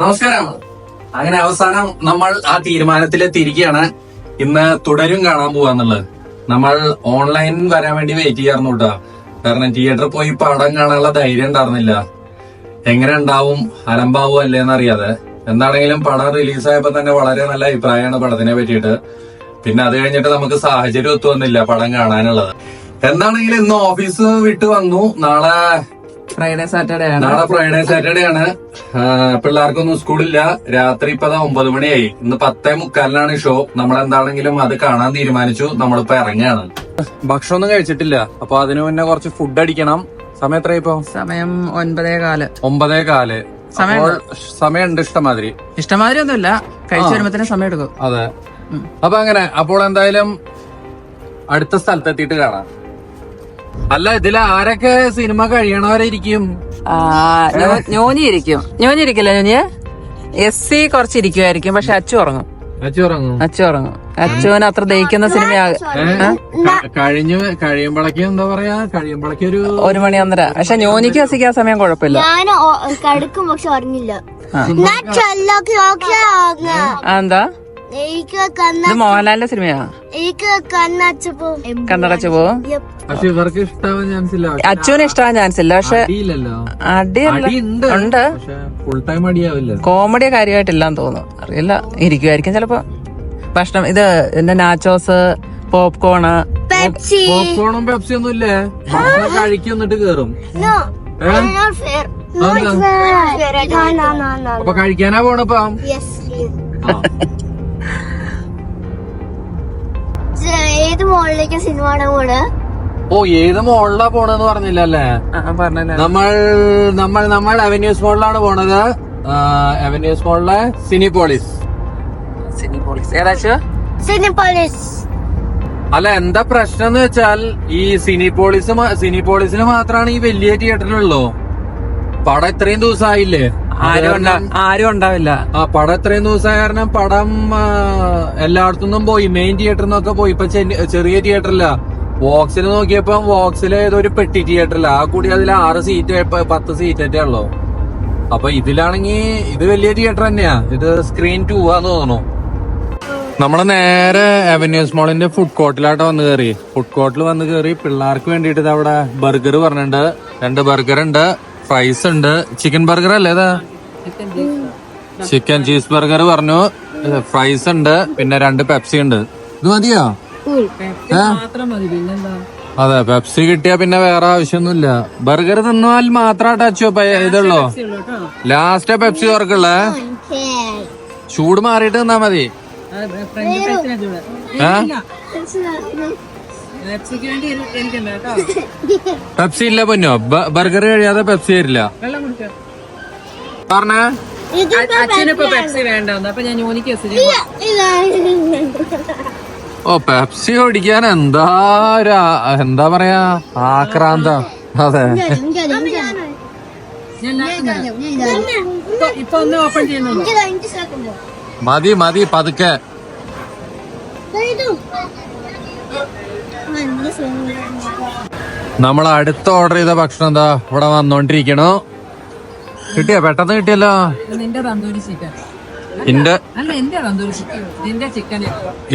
നമസ്കാരം. അങ്ങനെ അവസാനം നമ്മൾ ആ തീരുമാനത്തിലെത്തിയിരിക്കുകയാണ്. ഇന്ന് തുടരും കാണാൻ പോവാന്നുള്ളത്. നമ്മൾ ഓൺലൈൻ വരാൻ വേണ്ടി വെയിറ്റ് ചെയ്യാറുന്നു കേട്ടോ കാരണം തിയേറ്ററിൽ പോയി പടം കാണാനുള്ള ധൈര്യം ഉണ്ടായിരുന്നില്ല. എങ്ങനെ ഉണ്ടാവും അലമ്പാവും അല്ലേന്ന് അറിയാതെ എന്താണെങ്കിലും പടം റിലീസായപ്പോ തന്നെ വളരെ നല്ല അഭിപ്രായമാണ് പടത്തിനെ പറ്റിയിട്ട്. പിന്നെ അത് കഴിഞ്ഞിട്ട് നമുക്ക് സാഹചര്യം ഒത്തു വന്നില്ല പടം കാണാനുള്ളത്. എന്താണെങ്കിലും ഇന്ന് ഓഫീസ് വിട്ട് വന്നു. നാളെ ഫ്രൈഡേ സാറ്റർഡേ ആണ്. നാളെ ഫ്രൈഡേ സാറ്റർഡേ ആണ്. പിള്ളേർക്കൊന്നും സ്കൂളില്ല. രാത്രി ഇപ്പൊ ഒമ്പത് മണിയായി. ഇന്ന് പത്തേ മുക്കാലിനാണ് ഷോ. നമ്മൾ എന്താണെങ്കിലും അത് കാണാൻ തീരുമാനിച്ചു. നമ്മളിപ്പോ ഇറങ്ങാണ് ഭക്ഷണമൊന്നും കഴിച്ചിട്ടില്ല. അപ്പൊ അതിനു മുന്നേ കുറച്ച് ഫുഡ് അടിക്കണം. സമയം എത്ര ഇപ്പൊ? സമയം ഒൻപതേ കാൽ. ഒമ്പതേ കാൽ. അപ്പോൾ സമയമുണ്ട് ഇഷ്ടമാതിരി. ഇഷ്ടമാതിരി ഒന്നുമില്ല. കഴിച്ചു വരുമ്പോ സമയം എടുക്കും. അതെ. അപ്പൊ അങ്ങനെ അപ്പോൾ എന്തായാലും അടുത്ത സ്ഥലത്തെത്തിയിട്ട് കാണാം. അല്ല ഇതിൽ ആരൊക്കെ സിനിമ കഴിയണവരായിരിക്കും ഞോനി ഇരിക്കും ഞോനി ഇരിക്കില്ല ഞോഞ്ഞിയെ എസ് സി കുറച്ച് ഇരിക്കുമായിരിക്കും പക്ഷെ അച്ചു ഉറങ്ങും. അച്ചു ഉറങ്ങും? അച്ചു ഉറങ്ങും. അച്ചുവിന് അത്ര ദഹിക്കുന്ന സിനിമ കഴിഞ്ഞു കഴിയുമ്പോഴേക്കും എന്താ പറയാ? കഴിയുമ്പോഴേക്കും ഒരു ഒരു മണി ഒന്നര പക്ഷെ ഞോനിക്ക് രസിക്കാൻ സമയം കുഴപ്പമില്ല. ഞാൻ കടുക്കും പക്ഷെ ഉറങ്ങില്ല. എന്താ? ഇത് മോഹൻലാലിന്റെ സിനിമയാ? കണ്ണടച്ചുപോ അച്ഛന് കണ്ണടച്ചു പോവും പക്ഷെ ഇവർക്ക് ഇഷ്ടാവാൻ ചാൻസ് ഇല്ല. ചാൻസ് പക്ഷെ അടിയുണ്ട് ഉണ്ട്. പക്ഷെ ഫുൾ ടൈം അടിയാവില്ല. കാര്യമായിട്ടില്ലാന്ന് തോന്നുന്നു. അറിയില്ല. ഇരിക്കുമായിരിക്കും ചിലപ്പോ. ഭക്ഷണം ഇത് എന്റെ നാച്ചോസ് പോപ്കോണ് പോപ്കോണും പെപ്സി ഒന്നും ഇല്ലേ? കഴിക്കും എന്നിട്ട് കേറും. അപ്പൊ കഴിക്കാനാ പോണപ്പം? ഏത് മോളിലേക്ക് സിനിമ കാണാൻ പോണ്? ഓ ഏത് മോളിലാ പോണെന്ന് പറഞ്ഞില്ലല്ലേ? പറഞ്ഞല്ലേ. നമ്മൾ നമ്മൾ നമ്മൾ അവന്യൂസ് മോളിലാണ് പോണത്. അവന്യൂസ് മോളിലെ സിനിപോളിസ് സിനിപോളിസ് ഏതാച്ചു സിനിപോളിസ് അല്ല എന്താ പ്രശ്നം എന്ന് വെച്ചാൽ ഈ സിനിപോളിസ് സിനിപോളിസിന് മാത്രമാണ് ഈ വലിയ തിയേറ്ററിലുള്ളൂ പടം ഇത്രയും ദിവസമായില്ലേ ആരും ഉണ്ടാ- ആരും ഉണ്ടാവില്ല. ആ പടം ഇത്രയും ദിവസമായ കാരണം പടം എല്ലായിടത്തും എല്ലായിടത്തുനിന്നും പോയി. മെയിൻ തിയേറ്ററിൽ നിന്നൊക്കെ പോയി. ഇപ്പൊ ചെറിയ തിയേറ്ററില്ല വോക്സിൽ നോക്കിയപ്പോ വോക്സിൽ ഏതൊരു പെട്ടി തിയേറ്ററില്ല ആ കൂടി അതിൽ ആറ് സീറ്റ് പത്ത് സീറ്റ് ഉള്ളു. അപ്പൊ ഇതിലാണെങ്കി ഇത് വലിയ തിയേറ്റർ തന്നെയാ. ഇത് സ്ക്രീൻ ടൂ ആന്ന് തോന്നുന്നു. നമ്മൾ നേരെ അവന്യൂസ് മോളിന്റെ ഫുഡ് കോർട്ടിലായിട്ട് വന്ന് കയറി ഫുഡ് കോർട്ടിൽ വന്ന് കയറി പിള്ളേർക്ക് വേണ്ടിയിട്ട് ഇത് അവിടെ ബർഗർ പറഞ്ഞിട്ടുണ്ട്. രണ്ട് ബർഗർ ഉണ്ട്. ഫ്രൈസ് ഉണ്ട്. ചിക്കൻ ബർഗർ അല്ലേ ഇതാ? ചിക്കൻ ചീസ് ബർഗർ പറഞ്ഞു. ഫ്രൈസ് ഉണ്ട്. പിന്നെ രണ്ട് പെപ്സി ഉണ്ട്. ഇത് മതിയോ? അതെ പെപ്സി കിട്ടിയാ പിന്നെ വേറെ ആവശ്യമൊന്നുമില്ല. ബർഗർ തിന്നാൽ മാത്രം ടച്ചോ ഇതുള്ളോ? ലാസ്റ്റ് പെപ്സി ഓർക്കുള്ള ചൂട് മാറിയിട്ട് തിന്നാ മതി. ഏ? പെപ്സി ഇല്ല പൊന്നോ? ബർഗർ കഴിയാതെ പെപ്സി തരില്ല പറഞ്ഞ? അച്ഛനിപ്പോ പെപ്സി അപ്പൊ ഞാൻ ഓ പെപ്സി ഓടിക്കാൻ എന്താ ഒരു എന്താ പറയാ? ആക്രാന്ത. അതെ. മതി മതി പതുക്കെ. നമ്മൾ അടുത്ത ഓർഡർ ചെയ്ത ഭക്ഷണം എന്താ? ഇവിടെ വന്നോണ്ടിരിക്കണു. കിട്ടിയോ? പെട്ടെന്ന് കിട്ടിയല്ലോ? എന്റെ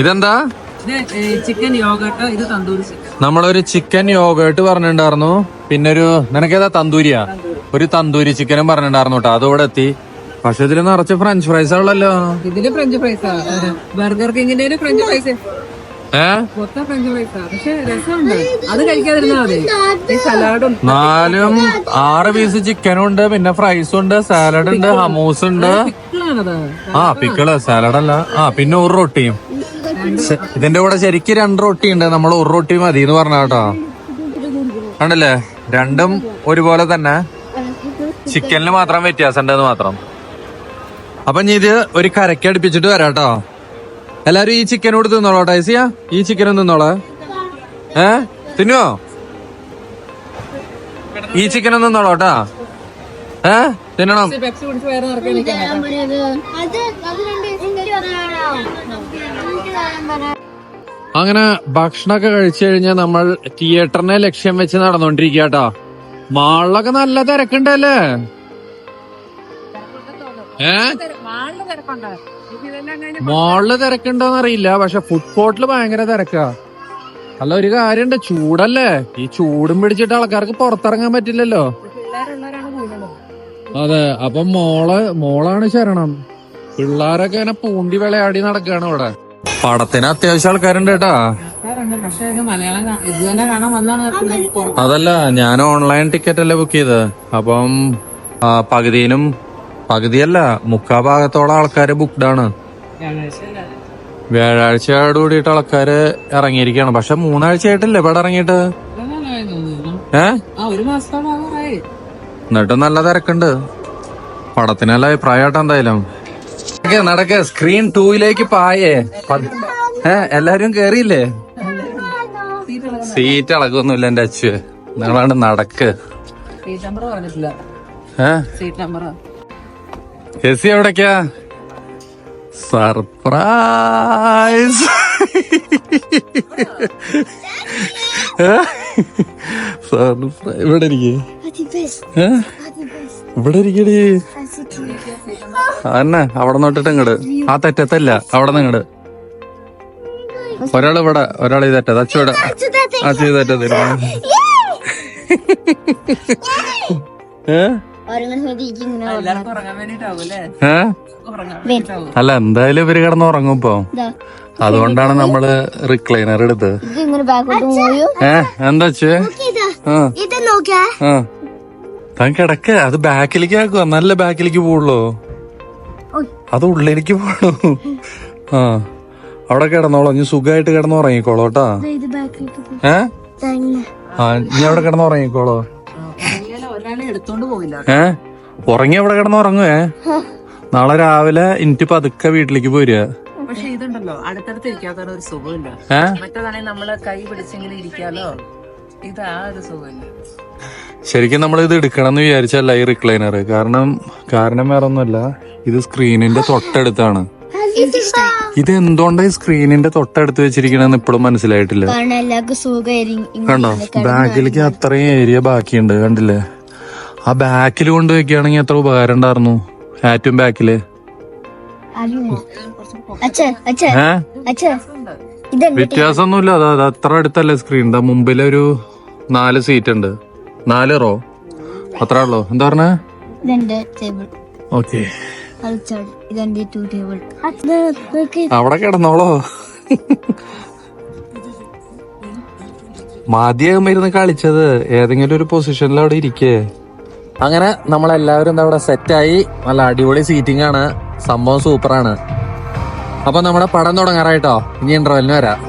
ഇതെന്താ? ചിക്കൻ ഇത് തന്തൂരി നമ്മളൊരു ചിക്കൻ യോഗേട്ട് പറഞ്ഞിട്ടുണ്ടായിരുന്നു. പിന്നെ ഒരു നിനക്കേതാ തന്തൂരിയാ? ഒരു തന്തൂരി ചിക്കനും പറഞ്ഞിട്ടുണ്ടായിരുന്നു കേട്ടോ. അതോടെ എത്തി. പക്ഷെ ഇതിൽ നിറച്ച് ഫ്രഞ്ച് ഫ്രൈസ് ആണല്ലോ ഇതിൽ ഫ്രഞ്ച് ഫ്രൈസാ ബർഗർ കിങ്ങിന്റെ ഫ്രഞ്ച് ഫ്രൈസ് നാലും ആറ് പീസ് ചിക്കനും ഉണ്ട് പിന്നെ ഫ്രൈസും ഉണ്ട് സാലഡ് ഉണ്ട് ഹമൂസ് ഉണ്ട്. ആ പിക്കിൾ സാലഡ് അല്ല. ആ പിന്നെ ഒരു റൊട്ടിയും. ഇതിന്റെ കൂടെ ശരിക്കും രണ്ട് റൊട്ടി ഉണ്ട്. നമ്മൾ ഒരു റൊട്ടി മതി എന്ന് പറഞ്ഞ കേട്ടോ. കണ്ടല്ലേ? രണ്ടും ഒരുപോലെ തന്നെ. ചിക്കനിൽ മാത്രം വ്യത്യാസം ഉണ്ടെന്ന് മാത്രം. അപ്പൊ ഇനി ഇത് ഒരു കരക്കടിപ്പിച്ചിട്ട് വരാട്ടോ എല്ലാരും ഈ ചിക്കനോട് തിന്നോളോ ടൈസിയ ഈ ചിക്കനും തിന്നോളെ. ഏ? തിന്നോ? ഈ ചിക്കനും തിന്നോളോ കേട്ടാ. ഏ? തിന്നണം. അങ്ങനെ ഭക്ഷണമൊക്കെ കഴിച്ചു കഴിഞ്ഞാൽ നമ്മൾ തിയേറ്ററിനെ ലക്ഷ്യം വെച്ച് നടന്നുകൊണ്ടിരിക്കുക കേട്ടോ മാളിലൊക്കെ നല്ല തിരക്കുണ്ടല്ലേ? ഏ? മോളിൽ തിരക്കുണ്ടോന്ന് അറിയില്ല. പക്ഷെ ഫുഡ് കോർട്ടിൽ ഭയങ്കര തിരക്കാ. അല്ല ഒരു കാര്യണ്ട് ചൂടല്ലേ? ഈ ചൂടും പിടിച്ചിട്ട് ആൾക്കാർക്ക് പുറത്തിറങ്ങാൻ പറ്റില്ലല്ലോ. അതെ അപ്പൊ മോൾ മോളാണ് ശരണം. പിള്ളേരൊക്കെ ഇങ്ങനെ പൂണ്ടി വിളയാടി നടക്കാണ് ഇവിടെ. പടത്തിന് അത്യാവശ്യം ആൾക്കാരുണ്ട് കേട്ടാ. അതല്ല ഞാൻ ഓൺലൈൻ ടിക്കറ്റ് അല്ലേ ബുക്ക് ചെയ്ത് അപ്പം പകുതിയിലും പകുതിയല്ല മുക്കാ ഭാഗത്തോളം ആൾക്കാര് ബുക്ക്ഡ് ആണ്. വ്യാഴാഴ്ചയോട് കൂടിയിട്ട് ആൾക്കാര് ഇറങ്ങിയിരിക്കുകയാണ്. പക്ഷെ മൂന്നാഴ്ച ആയിട്ടില്ല ഇവിടെ ഇറങ്ങിയിട്ട്? ഏ? എന്നിട്ട് നല്ല തിരക്കുണ്ട്. പടത്തിനല്ല നല്ല അഭിപ്രായമായിട്ട് എന്തായാലും. നടക്ക്, സ്ക്രീൻ ടൂയിലേക്ക് പായേ. ഏ എല്ലാരും കേറിയില്ലേ? സീറ്റ് ഇളകൊന്നുമില്ല എന്റെ അച്ഛ നിങ്ങളാണ് നടക്ക്. സീറ്റ് നമ്പർ പറഞ്ഞിട്ടില്ല. സീറ്റ് നമ്പർ എസി എവിടേക്കാ? സർപ്രൈസ് സർപ്രൈസ് ഇവിടെ ഇരിക്കേ? ഇവിടെ ഇരിക്കടി. അന്നെ അവിടെ നോട്ടിട്ട് ഇങ്ങട്. ആ തെറ്റത്തല്ല അവിടെ നിങ്ങട് ഒരാൾ ഇവിടെ ഒരാൾ ഈ തെറ്റത് അച്ചു അച്ഛ തെറ്റത്തില്ല ഏ? അല്ലേ? എന്തായാലും ഇവർ കിടന്ന് ഉറങ്ങും ഇപ്പൊ. അതുകൊണ്ടാണ് നമ്മൾ റിക്ലൈനർ എടുത്തത്. ഏ? എന്താ താൻ കിടക്ക. അത് ബാക്കിലേക്ക് ആക്കുക നല്ല ബാക്കിലേക്ക് പോവുള്ളൂ. അത് ഉള്ളിലേക്ക് പോണു ആ. അവിടെ കിടന്നോളൂ. ഇനി സുഖമായിട്ട് കിടന്ന് ഉറങ്ങിക്കോളൂ കേട്ടാ. ഏ? ആ ഇനി അവിടെ കിടന്ന് ഉറങ്ങിക്കോളൂ. ഒരാളെ എടുത്തോണ്ട് പോയില്ല ഏ? ഉറങ്ങി അവിടെ കിടന്ന് ഉറങ്ങുവേ? നാളെ രാവിലെ എനിക്ക് പതുക്കെ വീട്ടിലേക്ക് പോരുക പക്ഷെ ഇതുണ്ടല്ലോ അടുത്തടുത്ത് ഇരിക്കാത്ത ഒരു സുഖമില്ല. മറ്റേതാണെങ്കിൽ നമ്മൾ കൈ പിടിച്ചെങ്കിലും ഇരിക്കാലോ? ഇതാ ഒരു സുഖമില്ല. ശരിക്കും നമ്മൾ ഇത് എടുക്കണം എന്ന് വിചാരിച്ചല്ല ഈ റിക്ലൈനർ കാരണം കാരണം വേറെ ഒന്നുമല്ല ഇത് സ്ക്രീനിന്റെ തൊട്ടടുത്താണ്. ഇത് എന്തുകൊണ്ടാണ് ഈ സ്ക്രീനിന്റെ തൊട്ടടുത്ത് വെച്ചിരിക്കണെന്ന് ഇപ്പോഴും മനസ്സിലായിട്ടില്ല. കണ്ടോ? ബാഗിലേക്ക് അത്രയും ഏരിയ ബാക്കിയുണ്ട് കണ്ടില്ലേ? ആ ബാക്കിൽ കൊണ്ട് വെക്കുകയാണെങ്കിൽ എത്ര ഉപകാരം ഉണ്ടായിരുന്നു? ആറ്റും ബാക്കിൽ. വ്യത്യാസമൊന്നുമില്ല. അത് അത് അത്ര അടുത്തല്ലേ സ്ക്രീൻ എന്താ മുമ്പിലൊരു നാല് സീറ്റ് ഉണ്ട്. നാല് റോ അത്ര ഉള്ളോ. എന്താ പറഞ്ഞ? ഓക്കെ അവിടെ കിടന്നോളോ. മതിയാകുമ്പോ ഇരുന്ന് കളിച്ചത്. ഏതെങ്കിലും ഒരു പൊസിഷനിൽ അവിടെ ഇരിക്കേ. അങ്ങനെ നമ്മളെല്ലാവരും എന്താ ഇവിടെ സെറ്റായി. നല്ല അടിപൊളി സീറ്റിംഗ് ആണ് സംഭവം സൂപ്പറാണ്. അപ്പൊ നമ്മുടെ പടം തുടങ്ങാറായിട്ടോ? ഇനി ഇന്റർവെല്ലിന് വരാം.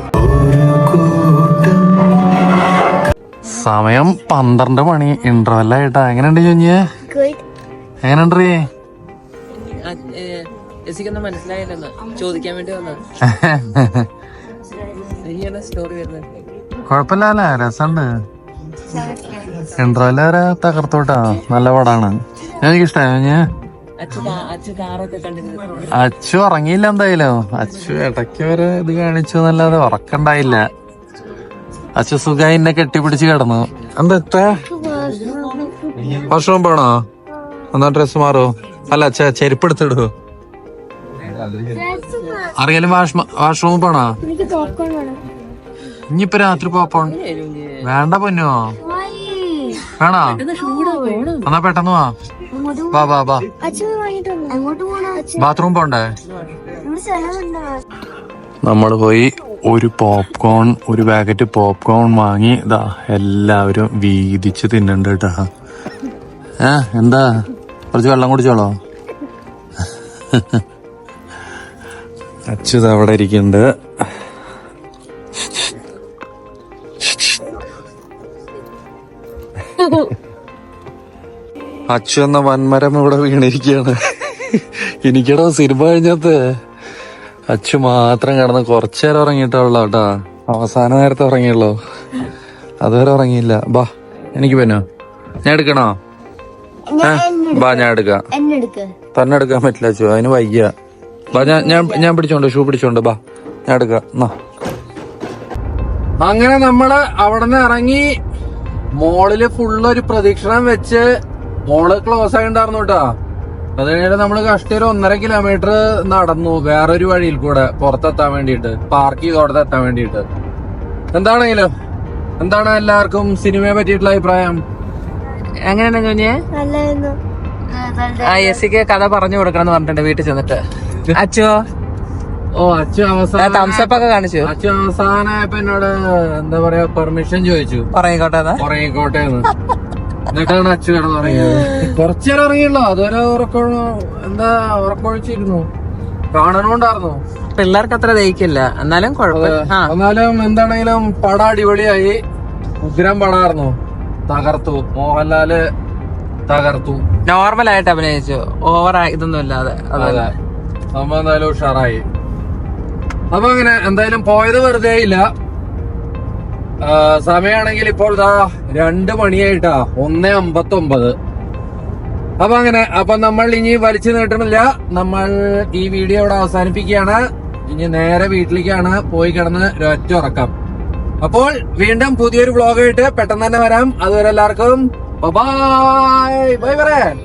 സമയം പന്ത്രണ്ട് മണി. ഇന്റർവെല്ലായിട്ടാ എങ്ങനെയുണ്ട് ചോഞ്ഞ് എങ്ങനെയുണ്ട് ജെസിക്കൊന്നും മനസ്സിലായില്ലെന്ന് ചോദിക്കാൻ വേണ്ടി വന്നത്. ഇനിയാണ് സ്റ്റോറി വരുന്നത് കൊഴപ്പില്ല രസമുണ്ട്. വരെ തകർത്തോട്ടാ നല്ല പടാണ്. എനിക്കിഷ്ടായോ ഞാൻ അച്ചു ഉറങ്ങിയില്ല എന്തായാലും. അച്ചു ഇടയ്ക്ക് വരെ ഇത് കാണിച്ചു എന്നല്ലാതെ ഉറക്കണ്ടായില്ല. അച്ചു സുഖായി എന്നെ കെട്ടിപ്പിടിച്ച് കിടന്നു. എന്താ ഭക്ഷണം പോണോ എന്നാ ഡ്രസ് മാറോ. അല്ല അച്ഛ ചെരുപ്പ് എടുത്തിടൂ. അറിയാലും വാഷ് വാഷ്റൂമിൽ പോണോ? ഇനിയിപ്പൊ രാത്രി പോപ്പോൺ വേണ്ട പൊന്നോ? വേണോ? എന്നാ പെട്ടെന്ന് വാ. വാ വാ വാ. ബാത്റൂം പോണ്ടേ? നമ്മൾ പോയി ഒരു പോപ്കോൺ ഒരു പാക്കറ്റ് പോപ്കോൺ വാങ്ങി. ഇതാ എല്ലാവരും വീതിച്ച് തിന്നണ്ട് കേട്ടാ. ഏ എന്താ? കുറച്ച് വെള്ളം കുടിച്ചോളോ? അച്യുത അവിടെ ഇരിക്കുന്നുണ്ട്. അച്ചു എന്ന വൻമരം ഇവിടെ വീണിരിക്കുകയാണ്. എനിക്കടോ സിനിമ കഴിഞ്ഞത്. അച്ചു മാത്രം കിടന്ന് കുറച്ചേരം ഉറങ്ങിയിട്ടുള്ള കേട്ടാ. അവസാന നേരത്തെ ഉറങ്ങിയുള്ളൂ. അതുവരെ ഉറങ്ങിയില്ല. ബാ എനിക്ക് പിന്നോ ഞാൻ എടുക്കണോ? ബാ ഞാൻ എടുക്കാം. തന്നെ എടുക്കാൻ പറ്റില്ല അച്ചു അതിന് വയ്യ. ബാ ഞാൻ ഞാൻ ഞാൻ പിടിച്ചോണ്ട് ഷൂ പിടിച്ചോണ്ട് ബാ. ഞാൻ എടുക്കാം. എന്നാ. അങ്ങനെ നമ്മൾ അവിടെ നിന്ന് ഇറങ്ങി മോളിൽ ഫുള്ള് ഒരു പ്രദക്ഷിണം വെച്ച് മോൾ ക്ലോസ് ആയിണ്ടായിരുന്നു കേട്ടോ. അത് കഴിഞ്ഞിട്ട് നമ്മൾ കഷ്ടി ഒരു ഒന്നര കിലോമീറ്റർ നടന്നു വേറൊരു വഴിയിൽ കൂടെ പുറത്തെത്താൻ വേണ്ടിയിട്ട് പാർക്ക് ചെയ്തോടത്ത് എത്താൻ വേണ്ടിയിട്ട്. എന്താണെങ്കിലും എന്താണ് എല്ലാവർക്കും സിനിമയെ പറ്റിയിട്ടുള്ള അഭിപ്രായം? എങ്ങനെയാണ് കുഞ്ഞെ? നല്ലായിരുന്നു ആ എസിക്ക് കഥ പറഞ്ഞു കൊടുക്കണം എന്ന് പറഞ്ഞിട്ടുണ്ട് വീട്ടിൽ ചെന്നിട്ട്. അച്ചോ ഓ അച്ഛ അവസാനം തംസപ്പ് ഒക്കെ കാണിച്ചു. അച്ഛ അവസാനമായപ്പോ എന്നോട് എന്താ പറയാ പെർമിഷൻ ചോദിച്ചു. പറയിക്കോട്ടെ എന്നാ. എന്നിട്ടാണ് അച്ഛൻ കിടന്ന് ഉറങ്ങിയത് കുറച്ചേരം ഉറങ്ങിയല്ലോ. അതുവരെ ഉറക്കം എന്താ ഉറക്കൊഴിച്ചിരുന്നു കാണണോണ്ടായിരുന്നു. പിള്ളേർക്ക് അത്ര ദഹിക്കില്ല. എന്നാലും കുഴപ്പമില്ല. എന്നാലും എന്താണെങ്കിലും പടം അടിപൊളിയായി. ഉഗ്രം പടായിരുന്നു. തകർത്തു. മോഹൻലാൽ തകർത്തു. നോർമൽ ആയിട്ട് അഭിനയിച്ചു. ഓവർ ഇതൊന്നും ഇല്ലാതെ അതെ. സംഭവം എന്തായാലും ഉഷാറായി. അപ്പൊ അങ്ങനെ എന്തായാലും പോയത് വെറുതെ ഇല്ല. ആ, സമയാണെങ്കിൽ ഇപ്പോൾ ദാ രണ്ട് മണിയായിട്ടാ. ഒന്ന് അമ്പത്തി ഒമ്പത് അപ്പൊ അങ്ങനെ അപ്പൊ നമ്മൾ ഇനി വലിച്ചു നീട്ടണില്ല. നമ്മൾ ഈ വീഡിയോ ഇവിടെ അവസാനിപ്പിക്കുകയാണ്. ഇനി നേരെ വീട്ടിലേക്കാണ് പോയി കിടന്ന് ഒരൊറ്റ ഉറക്കം. അപ്പോൾ വീണ്ടും പുതിയൊരു വ്ളോഗായിട്ട് പെട്ടെന്ന് തന്നെ വരാം. അതുവരെ എല്ലാവർക്കും ബൈ ബൈ പറയാൻ